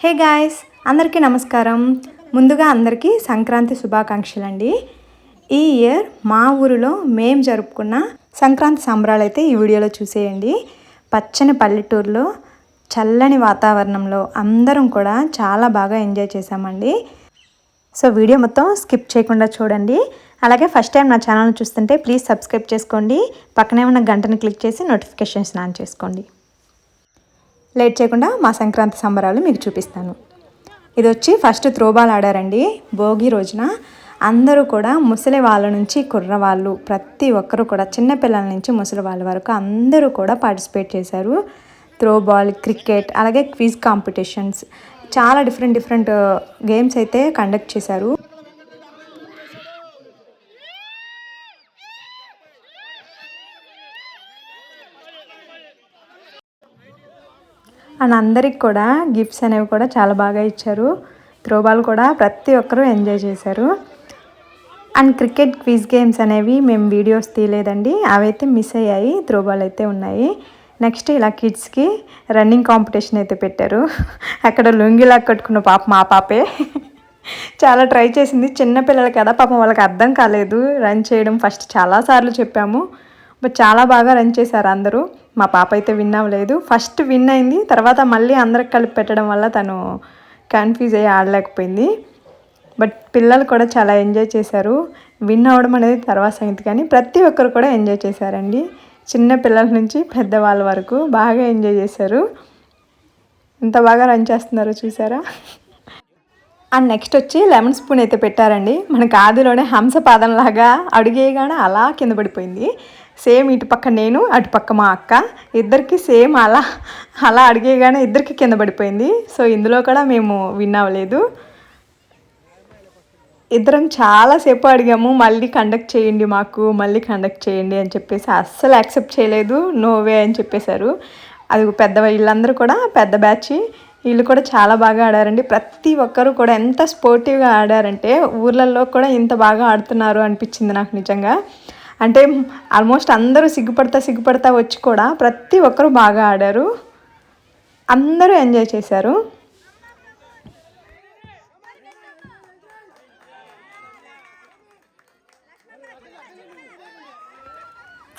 Hey guys అందరికీ నమస్కారం. ముందుగా అందరికీ సంక్రాంతి శుభాకాంక్షలు అండి ఈ ఇయర్ మా ఊరిలో మేము జరుపుకున్న సంక్రాంతి సంబరాలు అయితే ఈ వీడియోలో చూసేయండి. పచ్చని పల్లెటూరులో చల్లని వాతావరణంలో అందరం కూడా చాలా బాగా ఎంజాయ్ చేశామండి. సో వీడియో మొత్తం స్కిప్ చేయకుండా చూడండి. అలాగే ఫస్ట్ టైం నా ఛానల్ చూస్తుంటే ప్లీజ్ సబ్స్క్రైబ్ చేసుకోండి. పక్కనే ఉన్న గంటని క్లిక్ చేసి నోటిఫికేషన్స్ ఆన్ చేసుకోండి. లేట్ చేయకుండా మా సంక్రాంతి సంబరాలు మీకు చూపిస్తాను. ఇది వచ్చి ఫస్ట్ త్రోబాల్ ఆడారండి. భోగి రోజున అందరూ కూడా ముసలి వాళ్ళ నుంచి కుర్రవాళ్ళు ప్రతి ఒక్కరు కూడా చిన్నపిల్లల నుంచి ముసలి వాళ్ళ వరకు అందరూ కూడా పార్టిసిపేట్ చేశారు. త్రోబాల్ క్రికెట్ అలాగే క్విజ్ కాంపిటీషన్స్ చాలా డిఫరెంట్ డిఫరెంట్ గేమ్స్ అయితే కండక్ట్ చేశారు. అండ్ అందరికి కూడా గిఫ్ట్స్ అనేవి కూడా చాలా బాగా ఇచ్చారు. త్రోబాల్ కూడా ప్రతి ఒక్కరూ ఎంజాయ్ చేశారు. అండ్ క్రికెట్ క్విజ్ గేమ్స్ అనేవి మేము వీడియోస్ తీయలేదండి. అవైతే మిస్ అయ్యాయి. త్రోబాల్ అయితే ఉన్నాయి. నెక్స్ట్ ఇలా కిడ్స్కి రన్నింగ్ కాంపిటీషన్ అయితే పెట్టారు. అక్కడ లుంగిలా కట్టుకున్న పాప మా పాపే. చాలా ట్రై చేసింది. చిన్నపిల్లలు కదా పాపం వాళ్ళకి అర్థం కాలేదు. రన్ చేయడం ఫస్ట్ చాలాసార్లు చెప్పాము. బట్ చాలా బాగా రన్ చేశారు అందరూ. మా పాప అయితే విన్ అవ్వలేదు ఫస్ట్ విన్ అయింది. తర్వాత మళ్ళీ అందరికి కలిపి పెట్టడం వల్ల తను కన్ఫ్యూజ్ అయ్యి ఆడలేకపోయింది. బట్ పిల్లలు కూడా చాలా ఎంజాయ్ చేశారు. విన్ అవ్వడం అనేది తర్వాత సంగతి కానీ ప్రతి ఒక్కరు కూడా ఎంజాయ్ చేశారండి. చిన్న పిల్లల నుంచి పెద్దవాళ్ళ వరకు బాగా ఎంజాయ్ చేశారు. ఎంత బాగా రన్ చేస్తున్నారో చూసారా? అండ్ నెక్స్ట్ వచ్చి లెమన్ స్పూన్ అయితే పెట్టారండి. మనకు ఆదిలోనే హంసపాదంలాగా అడిగేయగానే అలా కింద పడిపోయింది. సేమ్ ఇటు పక్క నేను అటు పక్క మా అక్క. ఇద్దరికి సేమ్ అలా అలా అడిగేగానే ఇద్దరికి కింద పడిపోయింది. సో ఇందులో కూడా మేము విన్ అవ్వలేదు. ఇద్దరం చాలాసేపు అడిగాము మళ్ళీ కండక్ట్ చేయండి మాకు మళ్ళీ కండక్ట్ చేయండి అని చెప్పేసి అస్సలు యాక్సెప్ట్ చేయలేదు. నోవే అని చెప్పేశారు. అది పెద్ద వీళ్ళందరూ కూడా పెద్ద బ్యాచ్ వీళ్ళు కూడా చాలా బాగా ఆడారండి. ప్రతి ఒక్కరు కూడా ఎంత స్పోర్టివ్గా ఆడారంటే ఊర్లలో కూడా ఇంత బాగా ఆడుతున్నారు అనిపించింది నాకు నిజంగా. అంటే ఆల్మోస్ట్ అందరూ సిగ్గుపడతా సిగ్గుపడతా వచ్చి కూడా ప్రతి ఒక్కరు బాగా ఆడారు. అందరూ ఎంజాయ్ చేశారు.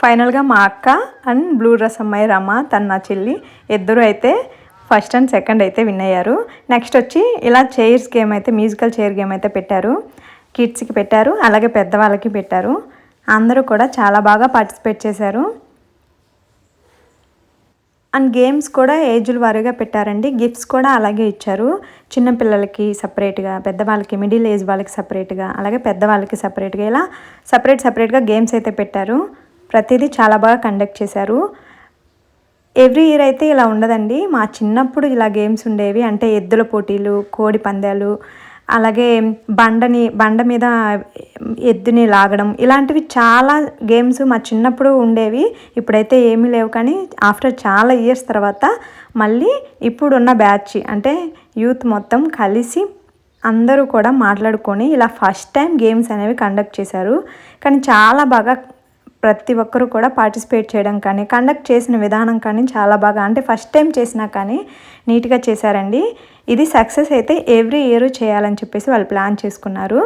ఫైనల్గా మా అక్క అండ్ బ్లూ డ్రెస్ అమ్మాయి రమ తన నా చెల్లి ఇద్దరు అయితే ఫస్ట్ అండ్ సెకండ్ అయితే విన్ అయ్యారు. నెక్స్ట్ వచ్చి ఇలా చైర్స్ గేమ్ అయితే మ్యూజికల్ చైర్ గేమ్ అయితే పెట్టారు. కిడ్స్కి పెట్టారు. అలాగే పెద్దవాళ్ళకి పెట్టారు. అందరూ కూడా చాలా బాగా పార్టిసిపేట్ చేశారు. అండ్ గేమ్స్ కూడా ఏజ్ల వారీగా పెట్టారండి. గిఫ్ట్స్ కూడా అలాగే ఇచ్చారు. చిన్నపిల్లలకి సపరేట్గా పెద్దవాళ్ళకి మిడిల్ ఏజ్ వాళ్ళకి సపరేట్గా అలాగే పెద్దవాళ్ళకి సపరేట్గా ఇలా సపరేట్ సపరేట్గా గేమ్స్ అయితే పెట్టారు. ప్రతిదీ చాలా బాగా కండక్ట్ చేశారు. ఎవ్రీ ఇయర్ అయితే ఇలా ఉండదండి. మా చిన్నప్పుడు ఇలా గేమ్స్ ఉండేవి. అంటే ఎద్దుల పోటీలు కోడి పందాలు అలాగే బండని బండ మీద ఎద్దుని లాగడం ఇలాంటివి చాలా గేమ్స్ మా చిన్నప్పుడు ఉండేవి. ఇప్పుడైతే ఏమీ లేవు కానీ ఆఫ్టర్ చాలా ఇయర్స్ తర్వాత మళ్ళీ ఇప్పుడున్న బ్యాచ్ అంటే యూత్ మొత్తం కలిసి అందరూ కూడా మాట్లాడుకొని ఇలా ఫస్ట్ టైం గేమ్స్ అనేవి కండక్ట్ చేశారు. కానీ చాలా బాగా ప్రతి ఒక్కరూ కూడా పార్టిసిపేట్ చేయడం కానీ కండక్ట్ చేసిన విధానం కానీ చాలా బాగా అంటే ఫస్ట్ టైం చేసినా కానీ నీట్గా చేశారండి. ఇది సక్సెస్ అయితే ఎవ్రీ ఇయర్ చేయాలని చెప్పేసి వాళ్ళు ప్లాన్ చేసుకున్నారు.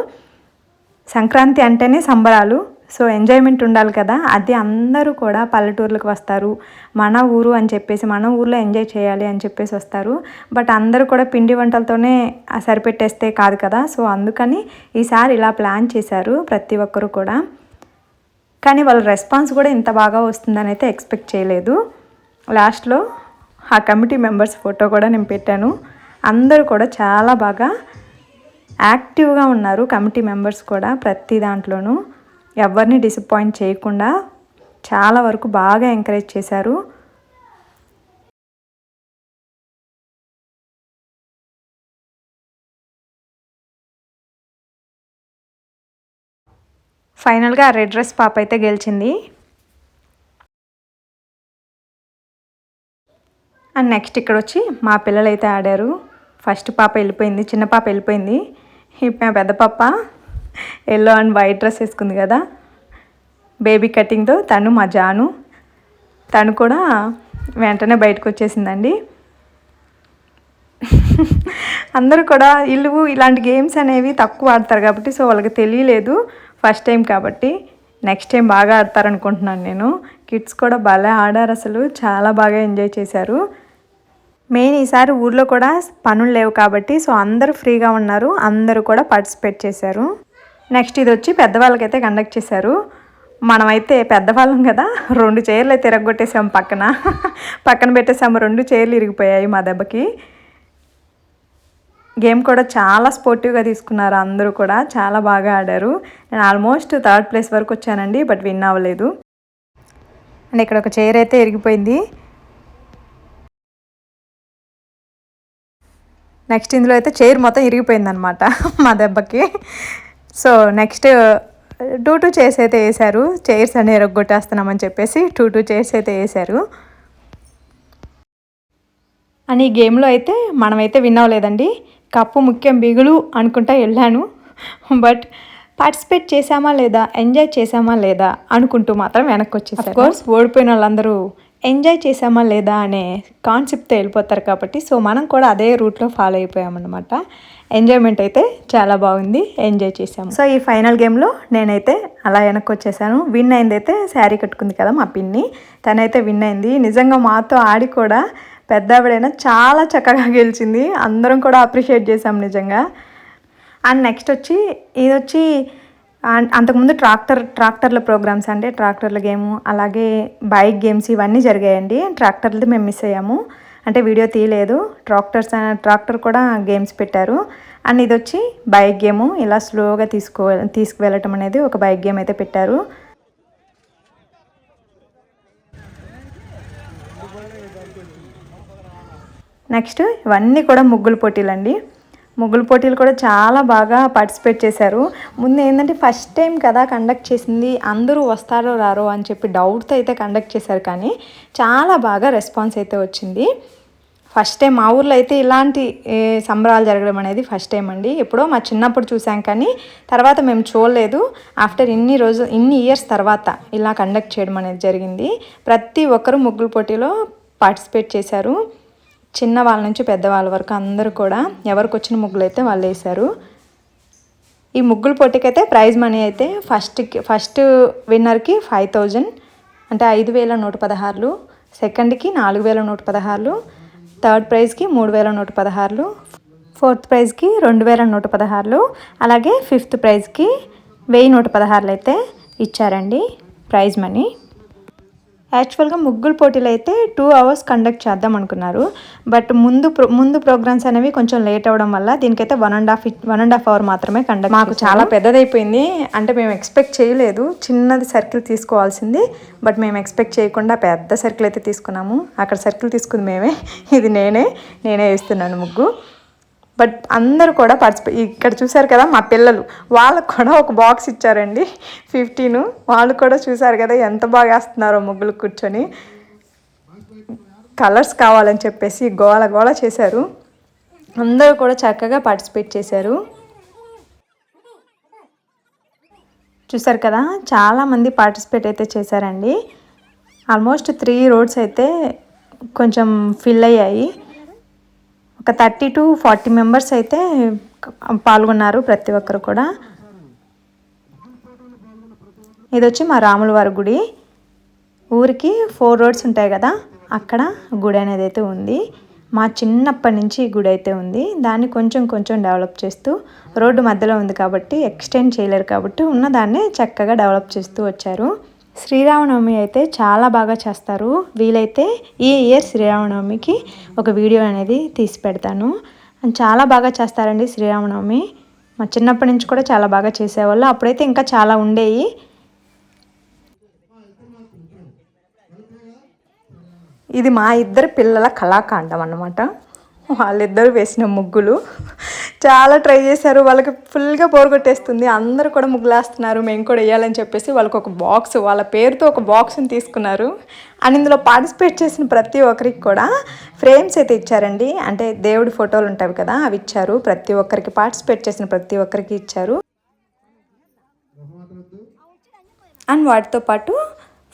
సంక్రాంతి అంటేనే సంబరాలు సో ఎంజాయ్మెంట్ ఉండాలి కదా. అది అందరూ కూడా పల్లెటూర్లకు వస్తారు. మన ఊరు అని చెప్పేసి మన ఊర్లో ఎంజాయ్ చేయాలి అని చెప్పేసి వస్తారు. బట్ అందరూ కూడా పిండి వంటలతోనే సరిపెట్టేస్తే కాదు కదా. సో అందుకని ఈసారి ఇలా ప్లాన్ చేశారు ప్రతి ఒక్కరు కూడా. కానీ వాళ్ళ రెస్పాన్స్ కూడా ఇంత బాగా వస్తుందని అయితే ఎక్స్పెక్ట్ చేయలేదు. లాస్ట్లో ఆ కమిటీ మెంబర్స్ ఫోటో కూడా నేను పెట్టాను. అందరూ కూడా చాలా బాగా యాక్టివ్గా ఉన్నారు కమిటీ మెంబర్స్ కూడా ప్రతి దాంట్లోనూ. ఎవరిని డిసప్పాయింట్ చేయకుండా చాలా వరకు బాగా ఎంకరేజ్ చేశారు. ఫైనల్గా రెడ్ డ్రెస్ పాప అయితే గెలిచింది. అండ్ నెక్స్ట్ ఇక్కడ వచ్చి మా పిల్లలు అయితే ఆడారు. ఫస్ట్ పాప వెళ్ళిపోయింది చిన్న పాప వెళ్ళిపోయింది. ఇప్పుడు పెద్ద పాప ఎల్లో అండ్ వైట్ డ్రెస్ వేసుకుంది కదా. బేబీ కటింగ్తో తను మా జాను. తను కూడా వెంటనే బయటకు వచ్చేసిందండి. అందరూ కూడా ఇల్లు ఇలాంటి గేమ్స్ అనేవి తక్కువ ఆడతారు కాబట్టి సో వాళ్ళకి తెలియలేదు. ఫస్ట్ టైం కాబట్టి నెక్స్ట్ టైం బాగా ఆడతారనుకుంటున్నాను నేను. కిడ్స్ కూడా భలే ఆడారు అసలు. చాలా బాగా ఎంజాయ్ చేశారు. మెయిన్ ఈసారి ఊర్లో కూడా పనులు లేవు కాబట్టి సో అందరూ ఫ్రీగా ఉన్నారు. అందరూ కూడా పార్టిసిపేట్ చేశారు. నెక్స్ట్ ఇది వచ్చి పెద్దవాళ్ళకైతే కండక్ట్ చేశారు. మనమైతే పెద్దవాళ్ళం కదా. రెండు చైర్లు అయితే తిరగొట్టేసాము పక్కన. పక్కన పెట్టేసాము రెండు చైర్లు ఇరిగిపోయాయి మా దెబ్బకి. గేమ్ కూడా చాలా స్పోర్టివ్గా తీసుకున్నారు అందరూ కూడా. చాలా బాగా ఆడారు. నేను ఆల్మోస్ట్ థర్డ్ ప్లేస్ వరకు వచ్చానండి బట్ విన్ అవ్వలేదు. అండ్ ఇక్కడ ఒక చైర్ అయితే ఇరిగిపోయింది. నెక్స్ట్ ఇందులో అయితే చైర్ మొత్తం ఇరిగిపోయింది అనమాట మా దెబ్బకి. So next two two chairs అయితే వేశారు. చైర్స్ అని ఎరగొట్టేస్తున్నామని చెప్పేసి టూ టూ చైర్స్ అయితే వేశారు. అని ఈ గేమ్లో అయితే మనమైతే విన్ అవ్వలేదండి. కప్పు ముఖ్యం బిగులు అనుకుంటా వెళ్ళాను. బట్ పార్టిసిపేట్ చేసామా లేదా? ఎంజాయ్ చేసామా లేదా? అనుకుంటూ మాత్రం వెనక్కి వచ్చేసారు కోర్స్ ఓడిపోయిన వాళ్ళందరూ ఎంజాయ్ చేసామా లేదా అనే కాన్సెప్ట్తో వెళ్ళిపోతారు కాబట్టి సో మనం కూడా అదే రూట్లో ఫాలో అయిపోయామన్నమాట. ఎంజాయ్మెంట్ అయితే చాలా బాగుంది. ఎంజాయ్ చేసాము సో ఈ ఫైనల్ గేమ్లో నేనైతే అలా వెనక్కి వచ్చేసాను. విన్ అయింది అయితే శారీ కట్టుకుంది కదా మా పిన్ని. తనైతే విన్ అయింది. నిజంగా మాతో ఆడి కూడా పెద్ద ఆవిడైనా చాలా చక్కగా గెలిచింది. అందరం కూడా అప్రిషియేట్ చేసాం నిజంగా. అండ్ నెక్స్ట్ వచ్చి ఇది వచ్చి అంతకుముందు ట్రాక్టర్ ట్రాక్టర్ల ప్రోగ్రామ్స్ అంటే ట్రాక్టర్ల గేమ్ అలాగే బైక్ గేమ్స్ ఇవన్నీ జరిగాయండి. ట్రాక్టర్లది మేము మిస్ అయ్యాము. అంటే వీడియో తీయలేదు. ట్రాక్టర్స్ ట్రాక్టర్ కూడా గేమ్స్ పెట్టారు. అండ్ ఇది వచ్చి బైక్ గేము. ఇలా స్లోగా తీసుకో తీసుకువెళ్ళటం అనేది ఒక బైక్ గేమ్ అయితే పెట్టారు. నెక్స్ట్ ఇవన్నీ కూడా ముగ్గులు పోటీలండి. ముగ్గులు పోటీలు కూడా చాలా బాగా పార్టిసిపేట్ చేశారు. ముందు ఏంటంటే ఫస్ట్ టైం కదా కండక్ట్ చేసింది అందరూ వస్తారో రారో అని చెప్పి డౌట్తో అయితే కండక్ట్ చేశారు కానీ చాలా బాగా రెస్పాన్స్ అయితే వచ్చింది. ఫస్ట్ టైం మా ఊర్లో అయితే ఇలాంటి సంబరాలు జరగడం అనేది ఫస్ట్ టైం అండి. ఎప్పుడో మా చిన్నప్పుడు చూసాం కానీ తర్వాత మేము చూడలేదు. ఆఫ్టర్ ఇన్ని రోజు ఇన్ని ఇయర్స్ తర్వాత ఇలా కండక్ట్ చేయడం అనేది జరిగింది. ప్రతి ఒక్కరు ముగ్గులు పోటీలో పార్టిసిపేట్ చేశారు. చిన్న వాళ్ళ నుంచి పెద్దవాళ్ళ వరకు అందరూ కూడా ఎవరికి వచ్చిన ముగ్గులు అయితే వాళ్ళు వేశారు. ఈ ముగ్గులు పోటీకైతే ప్రైజ్ మనీ అయితే ఫస్ట్కి ఫస్ట్ విన్నర్కి ఫైవ్ థౌజండ్ అంటే ఐదు వేల నూట పదహారులు సెకండ్కి నాలుగు వేల నూట పదహారులు థర్డ్ ప్రైజ్కి మూడు వేల నూట పదహారులు ఫోర్త్ ప్రైజ్కి రెండు వేల నూట పదహారులు అలాగే ఫిఫ్త్ ప్రైజ్కి వెయ్యి నూట పదహారులు అయితే ఇచ్చారండి ప్రైజ్ మనీ. యాక్చువల్గా ముగ్గులు పోటీలు అయితే టూ అవర్స్ కండక్ట్ చేద్దాం అనుకున్నారు. బట్ ముందు ముందు ప్రోగ్రామ్స్ అనేవి కొంచెం లేట్ అవ్వడం వల్ల దీనికైతే one and half one and half hour మాత్రమే కండక్ట్ మాకు చాలా పెద్దదైపోయింది. అంటే మేము ఎక్స్పెక్ట్ చేయలేదు. చిన్నది సర్కిల్ తీసుకోవాల్సింది. బట్ మేము ఎక్స్పెక్ట్ చేయకుండా పెద్ద సర్కిల్ అయితే తీసుకున్నాము. అక్కడ సర్కిల్ తీసుకుంది మేమే. ఇది నేనే నేనే వేస్తున్నాను ముగ్గు. బట్ అందరూ కూడా పార్టిసిపేట్ ఇక్కడ చూసారు కదా మా పిల్లలు. వాళ్ళకు కూడా ఒక బాక్స్ ఇచ్చారండి. ఫిఫ్టీన్ వాళ్ళు కూడా చూసారు కదా ఎంత బాగా వేస్తున్నారో ముగ్గులు కూర్చొని. కలర్స్ కావాలని చెప్పేసి గోళ గోళ చేశారు. అందరూ కూడా చక్కగా పార్టిసిపేట్ చేశారు. చూసారు కదా చాలామంది పార్టిసిపేట్ అయితే చేశారండి. ఆల్మోస్ట్ త్రీ రోడ్స్ అయితే కొంచెం ఫిల్ అయ్యాయి. ఒక థర్టీ టు ఫార్టీ మెంబర్స్ అయితే పాల్గొన్నారు ప్రతి ఒక్కరు కూడా. ఇది వచ్చి మా రాముల వారి గుడి. ఊరికి ఫోర్ రోడ్స్ ఉంటాయి కదా అక్కడ గుడి అనేది అయితే ఉంది. మా చిన్నప్పటి నుంచి ఈ గుడి అయితే ఉంది. దాన్ని కొంచెం కొంచెం డెవలప్ చేస్తూ రోడ్డు మధ్యలో ఉంది కాబట్టి ఎక్స్టెండ్ చేయలేరు కాబట్టి ఉన్నదాన్ని చక్కగా డెవలప్ చేస్తూ వచ్చారు. శ్రీరామనవమి అయితే చాలా బాగా చేస్తారు. వీలైతే ఈ ఇయర్ శ్రీరామనవమికి ఒక వీడియో అనేది తీసి పెడతాను. చాలా బాగా చేస్తారండి శ్రీరామనవమి. మా చిన్నప్పటి నుంచి కూడా చాలా బాగా చేసేవాళ్ళు. అప్పుడైతే ఇంకా చాలా ఉండేవి ఇది మా ఇద్దరు పిల్లల కళాకాండం అన్నమాట. వాళ్ళిద్దరు వేసిన ముగ్గులు. చాలా ట్రై చేశారు. వాళ్ళకి ఫుల్గా బోర్ కొట్టేస్తుంది. అందరూ కూడా ముగ్గులేస్తున్నారు. మేము కూడా వేయాలని చెప్పేసి వాళ్ళకి ఒక బాక్స్ వాళ్ళ పేరుతో ఒక బాక్స్ని తీసుకున్నారు. అండ్ ఇందులో పార్టిసిపేట్ చేసిన ప్రతి ఒక్కరికి కూడా ఫ్రేమ్స్ అయితే ఇచ్చారండి. అంటే దేవుడి ఫోటోలు ఉంటాయి కదా అవి ఇచ్చారు. ప్రతి ఒక్కరికి పార్టిసిపేట్ చేసిన ప్రతి ఒక్కరికి ఇచ్చారు. అండ్ వాటితో పాటు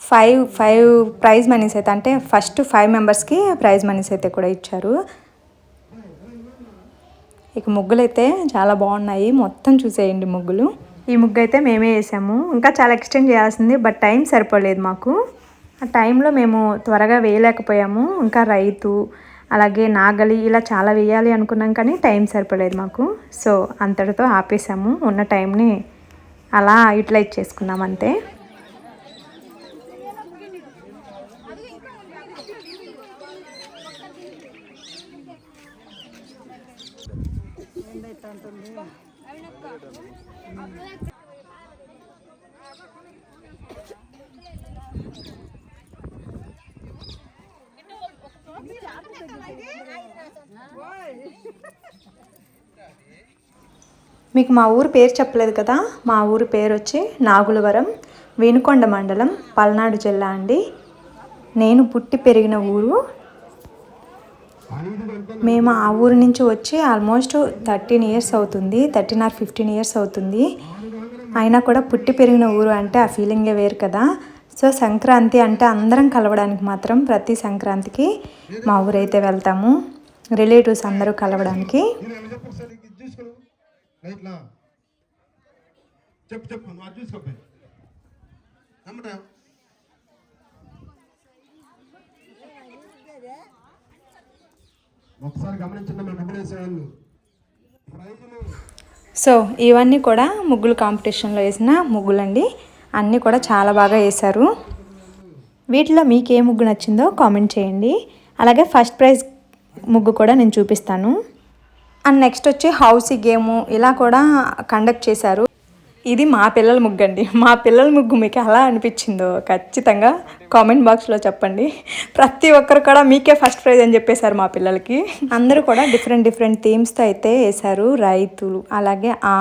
ఫైవ్ ఫైవ్ ప్రైజ్ మనీస్ అయితే అంటే ఫస్ట్ ఫైవ్ మెంబర్స్కి ప్రైజ్ మనీస్ అయితే కూడా ఇచ్చారు. ఇక ముగ్గులు అయితే చాలా బాగున్నాయి. మొత్తం చూసేయండి ముగ్గులు. ఈ ముగ్గు అయితే మేమే వేసాము. ఇంకా చాలా ఎక్స్టెండ్ చేయాల్సింది బట్ టైం సరిపోలేదు మాకు. ఆ టైంలో మేము త్వరగా వేయలేకపోయాము. ఇంకా రైతు అలాగే నాగలి ఇలా చాలా వేయాలి అనుకున్నాం కానీ టైం సరిపోలేదు మాకు. సో అంతటితో ఆపేసాము. ఉన్న టైంని అలా యూటిలైజ్ చేసుకున్నాం అంతే. మీకు మా ఊరు పేరు చెప్పలేదు కదా? మా ఊరు పేరు వచ్చి నాగులవరం వేనుకొండ మండలం పల్నాడు జిల్లా అండి. నేను పుట్టి పెరిగిన ఊరు మేము ఆ ఊరు నుంచి వచ్చి ఆల్మోస్ట్ థర్టీన్ ఇయర్స్ అవుతుంది థర్టీన్ ఆర్ ఫిఫ్టీన్ ఇయర్స్ అవుతుంది. అయినా కూడా పుట్టి పెరిగిన ఊరు అంటే ఆ ఫీలింగే వేరు కదా. సో సంక్రాంతి అంటే అందరం కలవడానికి మాత్రం ప్రతి సంక్రాంతికి మా ఊరైతే వెళ్తాము. రిలేటివ్స్ అందరూ కలవడానికి. చెప్పు చెప్పు ఒకసారి గమనించండి మన ముగ్గులేసేవాళ్ళు ప్రైజులు. సో ఇవన్నీ కూడా ముగ్గులు కాంపిటీషన్లో వేసిన ముగ్గులండి. అన్నీ కూడా చాలా బాగా వేశారు. వీటిలో మీకు ఏ ముగ్గు నచ్చిందో కామెంట్ చేయండి. అలాగే ఫస్ట్ ప్రైజ్ ముగ్గు కూడా నేను చూపిస్తాను. అండ్ నెక్స్ట్ వచ్చి హౌసీ గేము ఇలా కూడా కండక్ట్ చేశారు. ఇది మా పిల్లల ముగ్గు అండి మా పిల్లల ముగ్గు మీకు ఎలా అనిపించిందో ఖచ్చితంగా కామెంట్ బాక్స్లో చెప్పండి. ప్రతి ఒక్కరు కూడా మీకే ఫస్ట్ ప్రైజ్ అని చెప్పేశారు మా పిల్లలకి. అందరూ కూడా డిఫరెంట్ డిఫరెంట్ థీమ్స్తో అయితే వేశారు రైతులు. అలాగే ఆ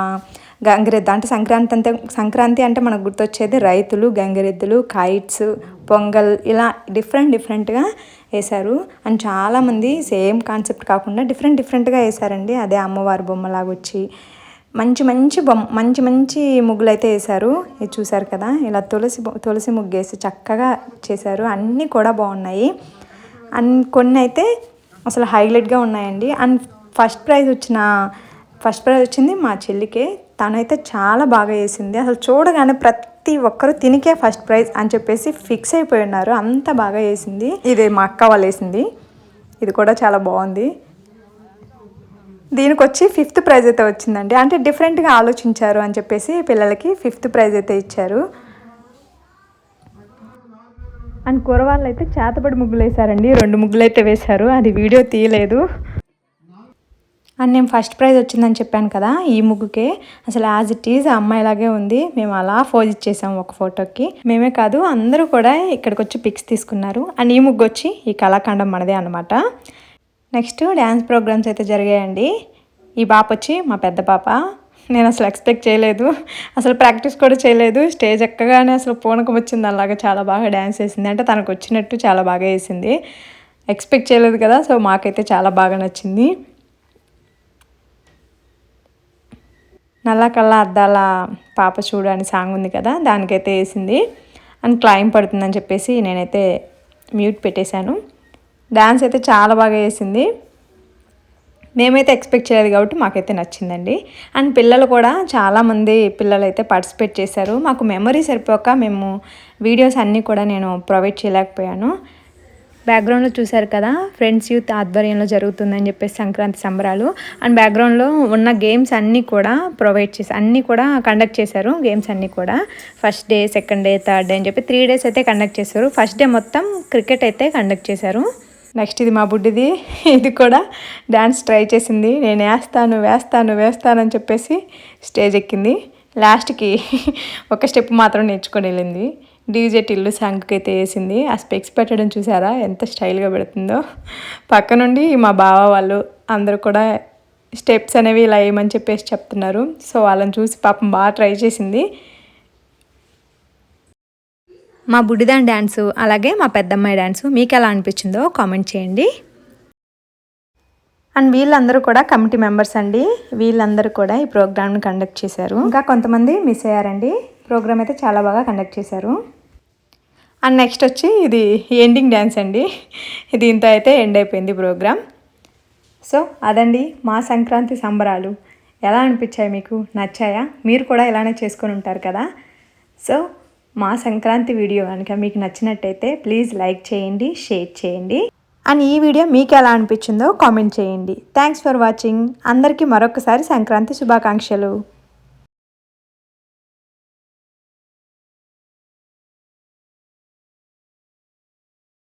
గంగిరెద్దు అంటే సంక్రాంతి అంటే సంక్రాంతి అంటే మనకు గుర్తొచ్చేది రైతులు గంగిరెద్దులు కైట్స్ పొంగల్ ఇలా డిఫరెంట్ డిఫరెంట్గా వేశారు. అండ్ చాలామంది సేమ్ కాన్సెప్ట్ కాకుండా డిఫరెంట్ డిఫరెంట్గా వేశారండి. అదే అమ్మవారి బొమ్మలాగా వచ్చి మంచి మంచి బొమ్మ మంచి మంచి ముగ్గులు అయితే వేశారు. ఇది చూసారు కదా ఇలా తులసి తులసి ముగ్గు వేసి చక్కగా చేశారు. అన్నీ కూడా బాగున్నాయి. అండ్ కొన్ని అయితే అసలు హైలైట్గా ఉన్నాయండి. అండ్ ఫస్ట్ ప్రైజ్ వచ్చిన ఫస్ట్ ప్రైజ్ వచ్చింది మా చెల్లికే. తనైతే చాలా బాగా వేసింది. అసలు చూడగానే ప్రతి ఒక్కరు తినికే ఫస్ట్ ప్రైజ్ అని చెప్పేసి ఫిక్స్ అయిపోయి ఉన్నారు. అంత బాగా వేసింది. ఇది మా అక్క వాళ్ళు వేసింది. ఇది కూడా చాలా బాగుంది. దీనికి వచ్చి ఫిఫ్త్ ప్రైజ్ అయితే వచ్చిందండి. అంటే డిఫరెంట్గా ఆలోచించారు అని చెప్పేసి పిల్లలకి ఫిఫ్త్ ప్రైజ్ అయితే ఇచ్చారు. అండ్ కూరవాళ్ళు అయితే చేతబడి ముగ్గులు వేశారండి రెండు ముగ్గులు అయితే వేశారు. అది వీడియో తీయలేదు. అండ్ నేను ఫస్ట్ ప్రైజ్ వచ్చిందని చెప్పాను కదా ఈ ముగ్గుకే. అసలు యాజ్ ఇట్ ఈజ్ ఆ అమ్మాయిలాగే ఉంది. మేము అలా ఫోజ్ ఇచ్చేసాం ఒక ఫోటోకి. మేమే కాదు అందరూ కూడా ఇక్కడికి వచ్చి పిక్స్ తీసుకున్నారు. అండ్ ఈ ముగ్గు వచ్చి ఈ కళాఖండం మనదే అనమాట నెక్స్ట్ డ్యాన్స్ ప్రోగ్రామ్స్ అయితే జరిగాయండి. ఈ పాప వచ్చి మా పెద్ద పాప. నేను అసలు ఎక్స్పెక్ట్ చేయలేదు. అసలు ప్రాక్టీస్ కూడా చేయలేదు. స్టేజ్ ఎక్కగానే అసలు పూనకం వచ్చింది. అలాగా చాలా బాగా డ్యాన్స్ వేసింది. అంటే తనకు వచ్చినట్టు చాలా బాగా వేసింది. ఎక్స్పెక్ట్ చేయలేదు కదా సో మాకైతే చాలా బాగా నచ్చింది. నల్ల కళ్ళ అద్దాల పాప చూడు అని సాంగ్ ఉంది కదా దానికైతే వేసింది. అండ్ క్లైమ్ పడుతుందని చెప్పేసి నేనైతే మ్యూట్ పెట్టేశాను. డ్యాన్స్ అయితే చాలా బాగా వేసింది మేమైతే ఎక్స్పెక్ట్ చేయలేదు కాబట్టి మాకైతే నచ్చిందండి. అండ్ పిల్లలు కూడా చాలామంది పిల్లలు అయితే పార్టిసిపేట్ చేశారు. మాకు మెమరీ సరిపోక మేము వీడియోస్ అన్నీ కూడా నేను ప్రొవైడ్ చేయలేకపోయాను. బ్యాక్గ్రౌండ్లో చూశారు కదా ఫ్రెండ్స్ యూత్ ఆధ్వర్యంలో జరుగుతుందని చెప్పేసి సంక్రాంతి సంబరాలు. అండ్ బ్యాక్గ్రౌండ్లో ఉన్న గేమ్స్ అన్నీ కూడా ప్రొవైడ్ చేసి అన్నీ కూడా కండక్ట్ చేశారు గేమ్స్ అన్నీ కూడా. First day second day third day అని చెప్పి త్రీ డేస్ అయితే కండక్ట్ చేశారు. ఫస్ట్ డే మొత్తం క్రికెట్ అయితే కండక్ట్ చేశారు. నెక్స్ట్ ఇది మా బుడ్డిది. ఇది కూడా డ్యాన్స్ ట్రై చేసింది. నేను వేస్తాను వేస్తాను వేస్తాను అని చెప్పేసి స్టేజ్ ఎక్కింది. లాస్ట్కి ఒక స్టెప్ మాత్రం నేర్చుకొని వెళ్ళింది. డీజే టిల్లు సాంగ్కి అయితే వేసింది. ఆ స్పెక్స్ పెట్టడం చూసారా? ఎంత స్టైల్గా పెడుతుందో. పక్క నుండి మా బావ వాళ్ళు అందరూ కూడా స్టెప్స్ అనేవి ఇలా వేయమని చెప్పేసి చెప్తున్నారు. సో వాళ్ళని చూసి పాపం బాగా ట్రై చేసింది. మా బుడిదాన్ డ్యాన్సు అలాగే మా పెద్దమ్మాయి డ్యాన్సు మీకు ఎలా అనిపించిందో కామెంట్ చేయండి. అండ్ వీళ్ళందరూ కూడా కమిటీ మెంబర్స్ అండి. వీళ్ళందరూ కూడా ఈ ప్రోగ్రామ్ని కండక్ట్ చేశారు. ఇంకా కొంతమంది మిస్ అయ్యారండి. ప్రోగ్రామ్ అయితే చాలా బాగా కండక్ట్ చేశారు. అండ్ నెక్స్ట్ వచ్చి ఇది ఎండింగ్ డ్యాన్స్ అండి. దీంతో అయితే ఎండ్ అయిపోయింది ప్రోగ్రామ్. సో అదండి మా సంక్రాంతి సంబరాలు. ఎలా అనిపించాయి మీకు? నచ్చాయా? మీరు కూడా ఇలానే చేసుకొని ఉంటారు కదా. సో మా సంక్రాంతి వీడియో కనుక మీకు నచ్చినట్టయితే ప్లీజ్ లైక్ చేయండి షేర్ చేయండి. అండ్ ఈ వీడియో మీకు ఎలా అనిపించిందో కామెంట్ చేయండి. థ్యాంక్స్ ఫర్ వాచింగ్ అందరికీ మరొకసారి సంక్రాంతి శుభాకాంక్షలు.